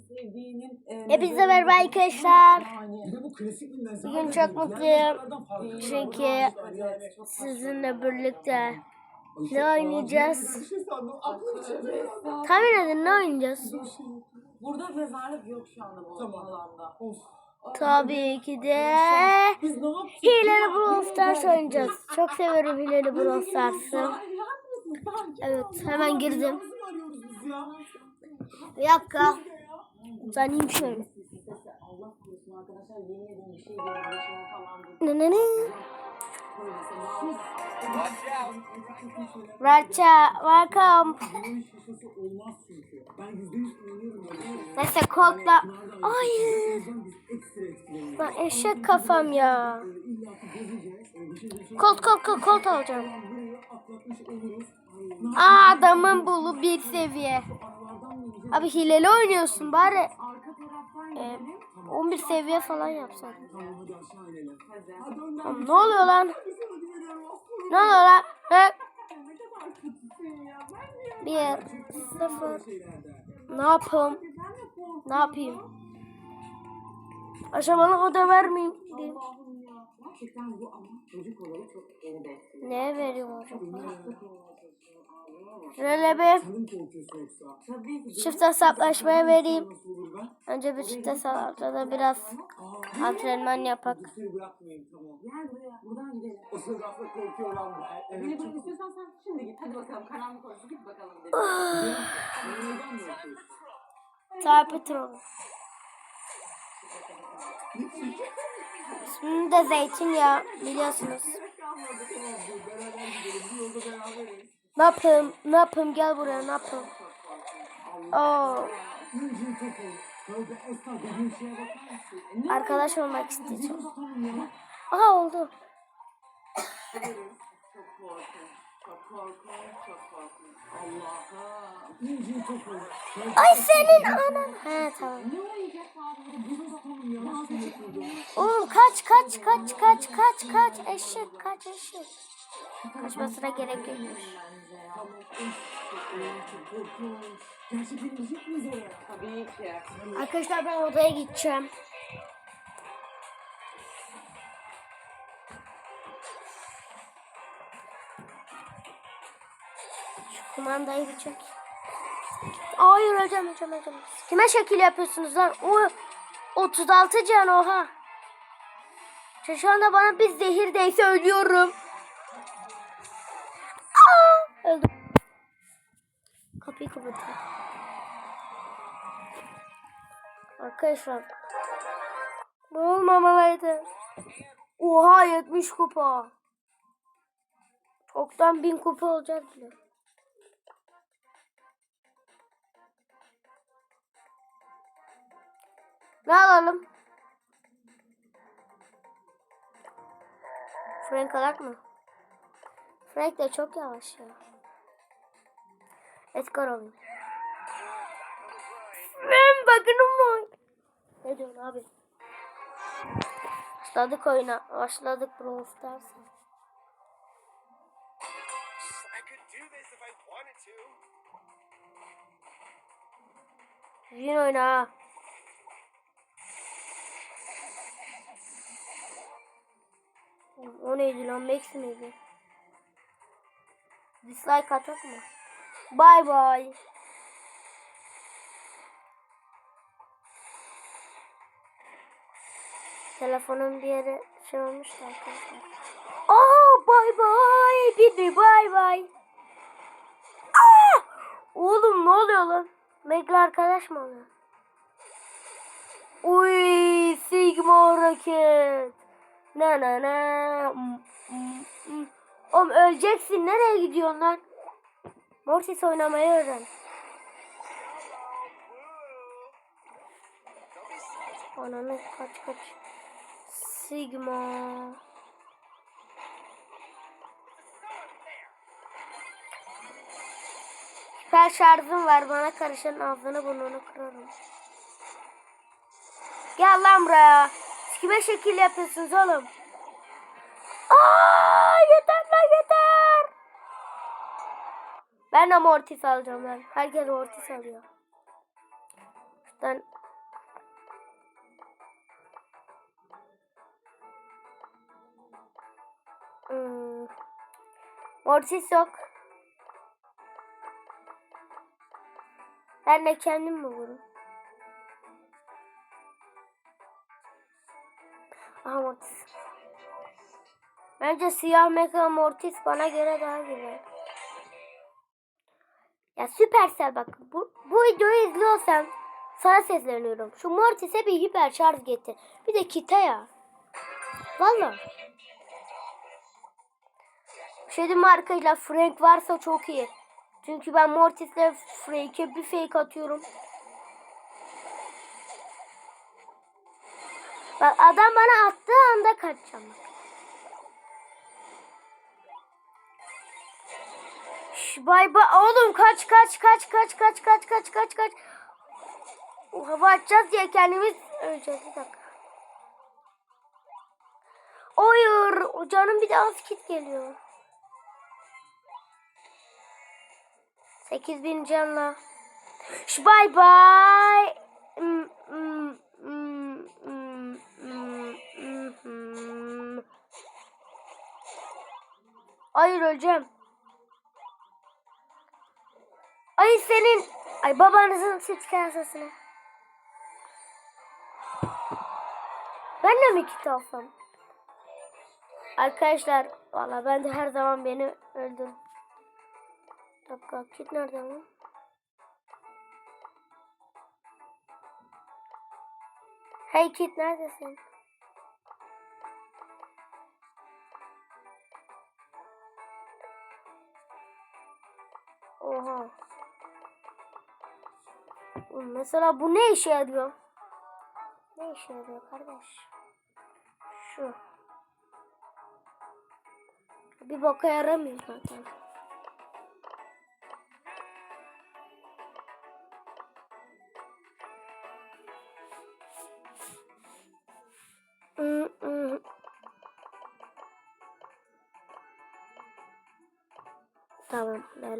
sevdiğinin e, Hepinize merhaba arkadaşlar. Bugün çok diğer mutluyum. Çünkü sizinle birlikte ne oynayacağız? Şey. Tahmin edin ne oynayacağız? Burada mezarlık yok şu anda bu Tamam. alanda. Of. Tabii ki de? Hileli Brawl Stars oynayacağız. Çok severim Hileli Brawl Stars'ı. Evet hemen girdim. Bir dakika. Uzanayım şöyle. Şey falan. Ne ne ne? Racha, welcome. Neyse kodla. Hayır. Lan eşek kafam ya. Kolt kolt kolt kolt alacağım. Aa adamın bulu bir seviye. Abi hileli oynuyorsun bari. E, 11 seviye falan yapsan. Oğlum ne oluyor lan? Ne oluyor lan? He? Bir, sıfır. Ne yapayım? Ne yapayım? Aşamalık oda vermeyeyim. Gerçekten bu ama çocuk olarak çok beni etkiledi. Ne veriyorum? Tabii ki. çift hesaplaşmaya vereyim. Önce bir çift hesaplaşmada biraz antrenman yapak. şey. O sırada aslında korkuyor lan bu. Beni Evet. bırak istiyorsan sen şimdi git. Hadi bakalım karanlık olsun. Git bakalım dedim. İsmim de Zeytinyağı biliyorsunuz. Ne yapayım? Ne yapayım? Gel buraya ne yapayım? Oo, arkadaş olmak ya. Aha oldu. Çok korkunç. Çok korkunç. Allah'ım. Ay senin anan. He tamam. Oğlum kaç kaç kaç kaç kaç kaç eşek kaç eşek. Kaçmasına gerek yokmuş. Arkadaşlar ben odaya gideceğim. Şu kumandayı bir çek. Hayır öleceğim öleceğim öleceğim. Kime şekil yapıyorsunuz lan? O 36 can oha. Şu- anda bana bir zehir değse ölüyorum. Aa, öldüm. Kapıyı kapatayım. Arkadaşlar. Ne olmamalıydı. Oha 70 kupa. Çoktan 1000 kupa olacak bile. Ne alalım? Frank alak mı? Frank de çok yavaş ya. Edgar alayım. Ben bakın mı? Ne diyorsun abi? Başladık oyuna. Başladık Brawl Stars'a. Yine oyna ha. O neydi lan? Max miydi? Dislike atak mı? Bye bye. Telefonun bir yere şey olmuş da arkadaşlar. Aa bye bye. Bibi bye bye. Oğlum ne oluyor lan? Meg'le arkadaş mı oluyor? Uy Sigma raket. Na na na. Oğlum öleceksin. Nereye gidiyorsun lan? Mortis oynamayı öğren. Ananı kaç kaç. Sigma. Süper şarjım var. Bana karışan ağzını burnunu kırarım. Gel lan buraya. Kime şekil yapıyorsunuz oğlum? Aa, yeter lan yeter. Ben de mortis alacağım ben. Herkes mortis alıyor. Ben Hmm. Mortis yok. Ben de kendim mi vururum? Aha Mortis. Bence siyah mecha Mortis bana göre daha güzel. Ya Supercell bak bu, bu videoyu izliyorsan sana sesleniyorum. Şu Mortis'e bir hiper şarj getir. Bir de kite ya. Valla. Şey markayla Frank varsa çok iyi. Çünkü ben Mortis'le Frank'e bir fake atıyorum. Bak adam bana attığı anda kaçacağım. Bay bay. Oğlum kaç kaç kaç kaç kaç kaç kaç kaç kaç. Hava atacağız diye kendimiz öleceğiz bir dakika. Hayır. Canım bir de az kit geliyor. 8000 canla. Şş, Bay bay. Hmm, hmm, hmm, hmm, hmm, hmm, hmm. Hayır öleceğim. Ay senin. Ay babanızın süt kasasına. Ben de mi kit alsam? Arkadaşlar valla ben de her zaman beni öldüm. Bir dakika kit nerede lan? Hey kit neredesin? Oha. Mesela bu ne işe yarıyor? Ne işe yarıyor kardeş? Şu. Bir boka yaramıyor zaten.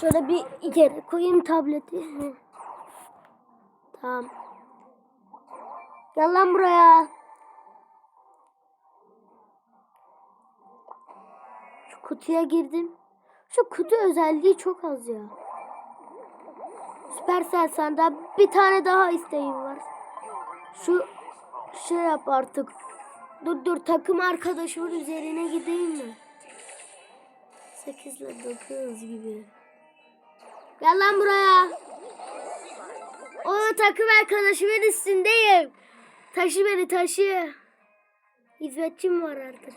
Şöyle bir yere koyayım tableti. Tamam. Gel lan buraya. Şu kutuya girdim. Şu kutu özelliği çok az ya. Süpersel sende bir tane daha isteğim var. Şu şey yap artık. Dur dur takım arkadaşımın üzerine gideyim mi? 8 ile 9 gibi. Gel lan buraya. O takım arkadaşımın üstündeyim. Taşı beni taşı. Hizmetçim var artık.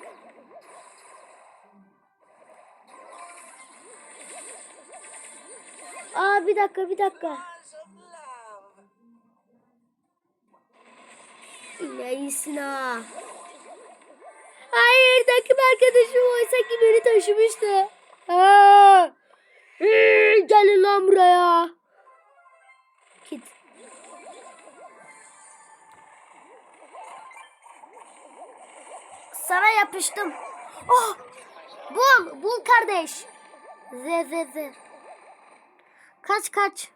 Aa bir dakika bir dakika. Claws of love. Ne iyisin ha. Hayır takım arkadaşım oysa ki beni taşımıştı. Ha. Gelin lan buraya. Git. Sana yapıştım. Oh! Bul, bul kardeş. Ze ze ze. Kaç kaç.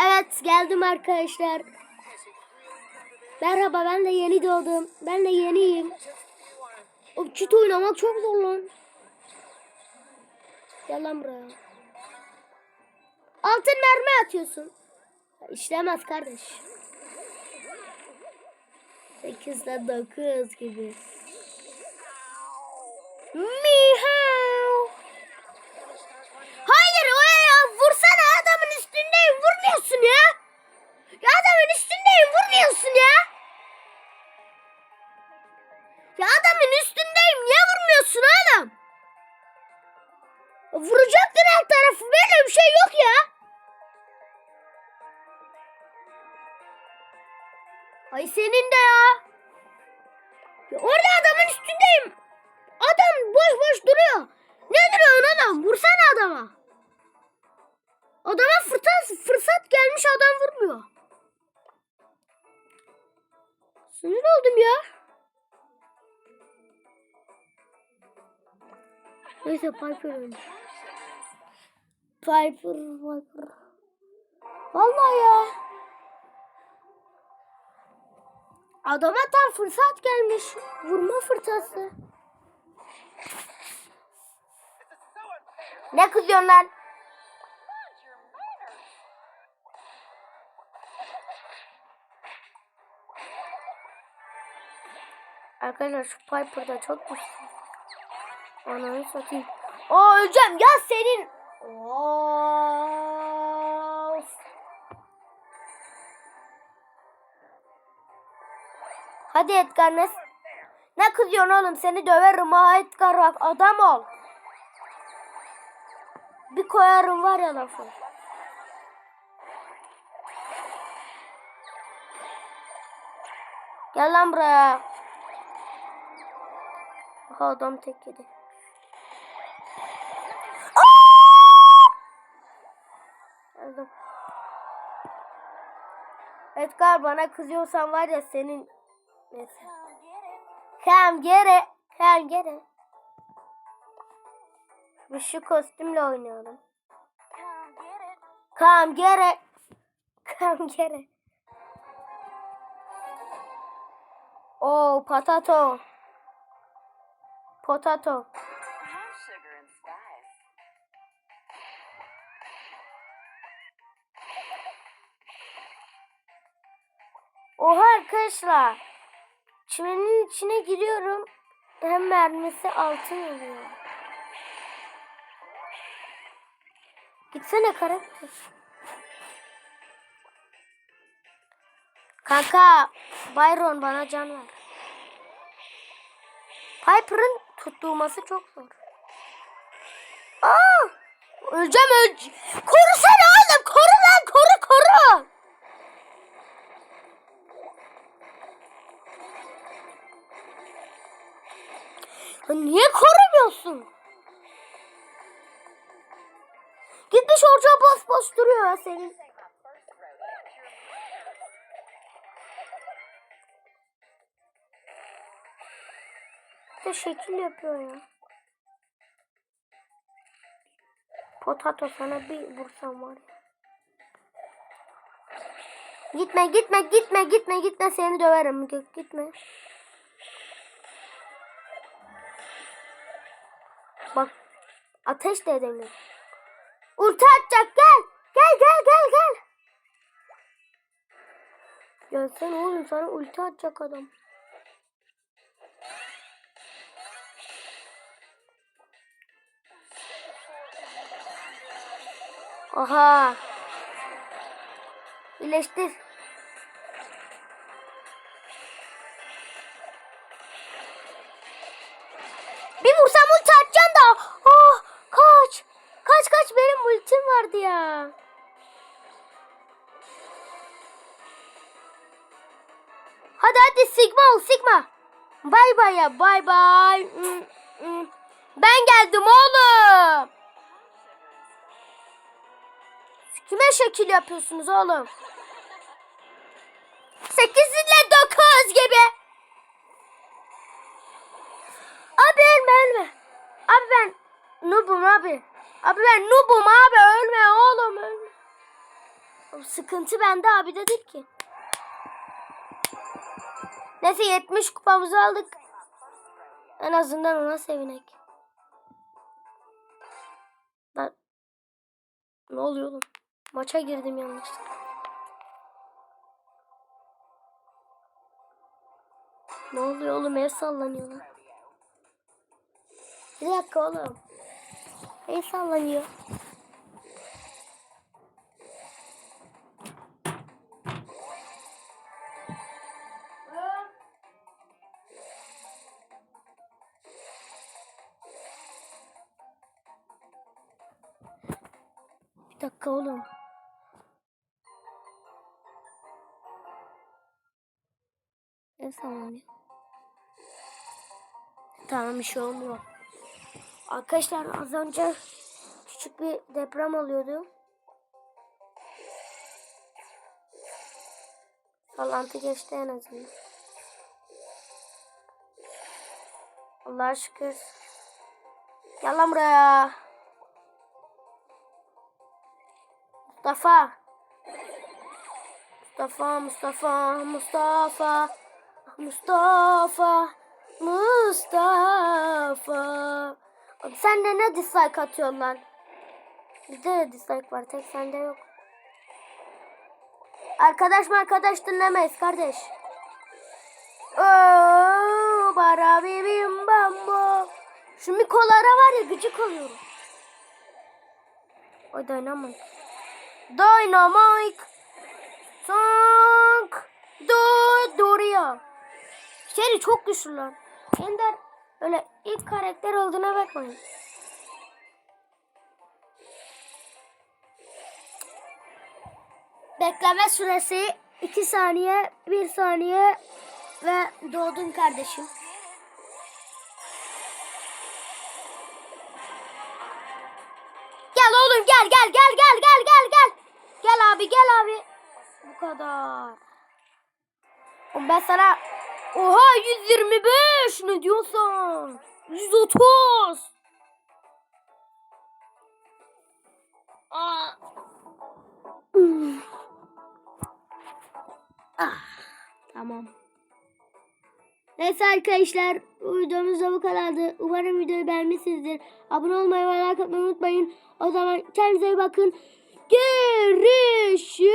Evet geldim arkadaşlar. Merhaba ben de yeni doğdum. Ben de yeniyim. O çit oynamak çok zor lan. Gel lan buraya. Altın mermi atıyorsun. İşlemez kardeş. 8'de 9 gibi. Vurmuyor. Sinir oldum ya. Neyse Piper ölmüş. Piper, Piper. Vallahi ya. Adama tam fırsat gelmiş. Vurma fırsatı. Ne kızıyorsun lan? Arkadaşlar şu Piper çok güçlü. Ananı satayım. Aa öleceğim ya senin. Of. Hadi Edgar ne? Ne kızıyorsun oğlum seni döverim ha Edgar bak adam ol. Bir koyarım var ya lafı. Gel lan buraya. Aha adam tek yedi. Edgar bana kızıyorsan var ya senin neyse. İt. Come get it. Biz şu kostümle oynayalım. Come get it. Come get it. Potato. Oha arkadaşlar. Çimenin içine giriyorum. Hem mermisi altın oluyor. Gitsene karakter. Kanka, Byron bana can ver. Piper'ın tutulması çok zor. Aa! Öleceğim öleceğim. Korusana oğlum. Koru lan koru koru. Ya niye korumuyorsun? Gitmiş orada boş boş duruyor ya senin. De şekil yapıyor ya. Potato sana bir vursam var ya. Gitme gitme gitme gitme gitme seni döverim Gök gitme. Bak ateş de edemiyor. Ulti gel. Gel gel gel gel. Gelsene oğlum sana ulti atacak adam. Oha. İyileştir. Bir vursam ulti atacağım da. Oh, kaç. Kaç kaç benim ultim vardı ya. Hadi hadi Sigma ol Sigma. Bay bay ya bay bay. Mm, mm. Ben geldim oğlum. Kime şekil yapıyorsunuz oğlum? Sekizinle dokuz gibi. Abi ölme ölme. Abi ben noobum abi. Abi ben noobum abi ölme oğlum ölme. Sıkıntı bende abi de değil ki. Neyse 70 kupamızı aldık. En azından ona sevinek. Ben... Ne oluyor oğlum? Maça girdim yanlışlıkla. Ne oluyor oğlum? Ev sallanıyor lan. Bir dakika oğlum. Ev sallanıyor. Bir dakika oğlum. Sallanıyor? Tamam bir şey olmuyor. Arkadaşlar az önce küçük bir deprem oluyordu. Sallantı geçti en azından. Allah'a şükür. Gel lan buraya. Mustafa. Mustafa, Mustafa, Mustafa. Mustafa, Mustafa. Abi sen de ne dislike atıyorsun lan? Bizde de dislike var. Tek sende yok. Arkadaş mı arkadaş dinlemeyiz kardeş. Oo, bara bim bambo. Şu mikolara var ya gıcık oluyorum. Ay Dynamite. Dynamite. Sank. Dur duruyor. Seri çok güçlü lan. Ender öyle ilk karakter olduğuna bakmayın. Bekleme süresi 2 saniye, 1 saniye ve doğdun kardeşim. Gel oğlum gel gel gel gel gel gel gel. Gel abi gel abi. Bu kadar. Oğlum ben sana Oha 125 ne diyorsun? 130. Aa. Üf. Ah, tamam. Neyse arkadaşlar videomuz da bu kadardı. Umarım videoyu beğenmişsinizdir. Abone olmayı ve like atmayı unutmayın. O zaman kendinize iyi bakın. Görüşürüz.